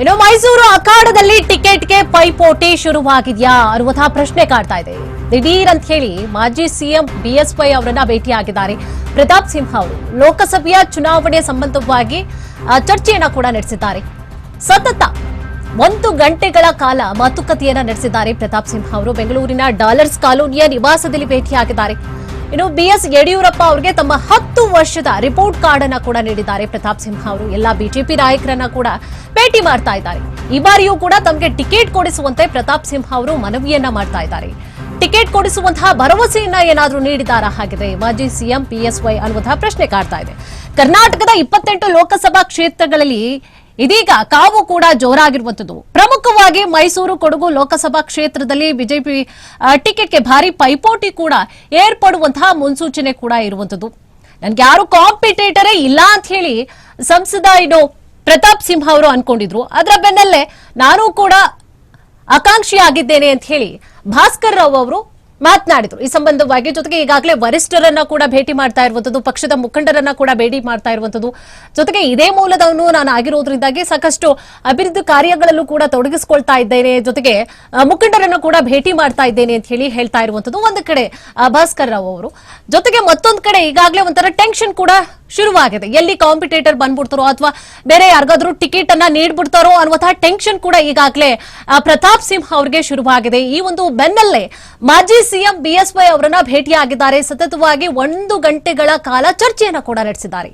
ಇನ್ನು ಮೈಸೂರು ಅಖಾಡದಲ್ಲಿ ಟಿಕೆಟ್ಗೆ ಪೈಪೋಟಿ ಶುರುವಾಗಿದೆಯಾ? ಅನ್ನುವಂತಹ ಪ್ರಶ್ನೆ ಕಾಡ್ತಾ ಇದೆ. ದಿಢೀರ್ ಅಂತ ಹೇಳಿ ಮಾಜಿ ಸಿಎಂ ಬಿಎಸ್ವೈ ಅವರನ್ನ ಭೇಟಿಯಾಗಿದ್ದಾರೆ. ಪ್ರತಾಪ್ ಸಿಂಹ ಅವರು ಲೋಕಸಭೆಯ ಚುನಾವಣೆ ಸಂಬಂಧವಾಗಿ ಚರ್ಚೆಯನ್ನ ಕೂಡ ನಡೆಸಿದ್ದಾರೆ. ಸತತ ಒಂದು ಗಂಟೆಗಳ ಕಾಲ ಮಾತುಕತೆಯನ್ನ ನಡೆಸಿದ್ದಾರೆ ಪ್ರತಾಪ್ ಸಿಂಹ ಅವರು. ಬೆಂಗಳೂರಿನ ಡಾಲರ್ಸ್ ಕಾಲೋನಿಯ ನಿವಾಸದಲ್ಲಿ ಭೇಟಿಯಾಗಿದ್ದಾರೆ. ಇನ್ನು ಬಿಎಸ್ ಯಡಿಯೂರಪ್ಪ ಅವರಿಗೆ ತಮ್ಮ ಹತ್ತು ವರ್ಷದ ರಿಪೋರ್ಟ್ ಕಾರ್ಡ್ ಅನ್ನ ಕೂಡ ನೀಡಿದ್ದಾರೆ. ಪ್ರತಾಪ್ ಸಿಂಹ ಅವರು ಎಲ್ಲ ಬಿಜೆಪಿ ನಾಯಕರನ್ನ ಕೂಡ ಭೇಟಿ ಮಾಡ್ತಾ ಇದ್ದಾರೆ. ಈ ಬಾರಿಯೂ ಕೂಡ ತಮಗೆ ಟಿಕೆಟ್ ಕೊಡಿಸುವಂತೆ ಪ್ರತಾಪ್ ಸಿಂಹ ಅವರು ಮನವಿಯನ್ನ ಮಾಡ್ತಾ ಇದ್ದಾರೆ. ಟಿಕೆಟ್ ಕೊಡಿಸುವಂತಹ ಭರವಸೆಯನ್ನ ಏನಾದರೂ ನೀಡಿದಾರಾ ಹಾಗಿದೆ ಮಾಜಿ ಸಿಎಂ ಪಿಎಸ್ವೈ ಅನ್ನುವಂತಹ ಪ್ರಶ್ನೆ ಕಾಡ್ತಾ ಇದೆ. ಕರ್ನಾಟಕದ ಇಪ್ಪತ್ತೆಂಟು ಲೋಕಸಭಾ ಕ್ಷೇತ್ರಗಳಲ್ಲಿ ಇದೀಗ ಕಾವು ಕೂಡ ಜೋರಾಗಿರುವಂತದ್ದು ಪ್ರಮುಖವಾಗಿ ಮೈಸೂರು ಕೊಡಗು ಲೋಕಸಭಾ ಕ್ಷೇತ್ರದಲ್ಲಿ ಬಿಜೆಪಿ ಟಿಕೆಟ್ಗೆ ಭಾರಿ ಪೈಪೋಟಿ ಕೂಡ ಏರ್ಪಡುವಂತಹ ಮುನ್ಸೂಚನೆ ಕೂಡ ಇರುವಂತದ್ದು ನನ್ಗೆ ಯಾರು ಕಾಂಪಿಟೇಟರೇ ಇಲ್ಲ ಅಂತ ಹೇಳಿ ಸಂಸದ ಇನ್ನು ಪ್ರತಾಪ್ ಸಿಂಹ ಅವರು ಅನ್ಕೊಂಡಿದ್ರು. ಅದರ ಬೆನ್ನಲ್ಲೇ ನಾನು ಕೂಡ ಆಕಾಂಕ್ಷಿಯಾಗಿದ್ದೇನೆ ಅಂತ ಹೇಳಿ ಭಾಸ್ಕರ್ ರಾವ್ ಅವರು ಮಾತನಾಡಿದ್ರು. ಈ ಸಂಬಂಧವಾಗಿ ಜೊತೆಗೆ ಈಗಾಗಲೇ ವರಿಷ್ಠರನ್ನ ಕೂಡ ಭೇಟಿ ಮಾಡ್ತಾ ಇರುವಂತದ್ದು, ಪಕ್ಷದ ಮುಖಂಡರನ್ನ ಕೂಡ ಭೇಟಿ ಮಾಡ್ತಾ ಇರುವಂತದ್ದು. ಜೊತೆಗೆ ಇದೇ ಮೂಲದವನು ನಾನು ಆಗಿರೋದ್ರಿಂದಾಗಿ ಸಾಕಷ್ಟು ಅಭಿವೃದ್ಧಿ ಕಾರ್ಯಗಳಲ್ಲೂ ಕೂಡ ತೊಡಗಿಸಿಕೊಳ್ತಾ ಇದ್ದೇನೆ. ಜೊತೆಗೆ ಮುಖಂಡರನ್ನು ಕೂಡ ಭೇಟಿ ಮಾಡ್ತಾ ಇದ್ದೇನೆ ಅಂತ ಹೇಳಿ ಹೇಳ್ತಾ ಇರುವಂತದ್ದು. ಒಂದು ಕಡೆ ಭಾಸ್ಕರ್ ರಾವ್ ಅವರು. ಜೊತೆಗೆ ಮತ್ತೊಂದು ಕಡೆ ಈಗಾಗಲೇ ಒಂಥರ ಟೆನ್ಷನ್ ಕೂಡ ಶುರುವಾಗಿದೆ. ಎಲ್ಲಿ ಕಾಂಪಿಟೇಟರ್ ಬಂದ್ಬಿಡ್ತಾರೋ ಅಥವಾ ಬೇರೆ ಯಾರಿಗಾದ್ರೂ ಟಿಕೆಟ್ ಅನ್ನ ನೀಡ್ಬಿಡ್ತಾರೋ ಅನ್ನುವಂತಹ ಟೆನ್ಷನ್ ಕೂಡ ಈಗಾಗಲೇ ಪ್ರತಾಪ್ ಸಿಂಹ ಅವರಿಗೆ ಶುರುವಾಗಿದೆ. ಈ ಒಂದು ಬೆನ್ನಲ್ಲೇ ಮಾಜಿ ಸಿಎಂ ಬಿಎಸ್ವೈ ಅವರನ್ನ ಭೇಟಿಯಾಗಿದ್ದಾರೆ. ಸತತವಾಗಿ ಒಂದು ಗಂಟೆಗಳ ಕಾಲ ಚರ್ಚೆಯನ್ನು ಕೂಡ ನಡೆಸಿದ್ದಾರೆ.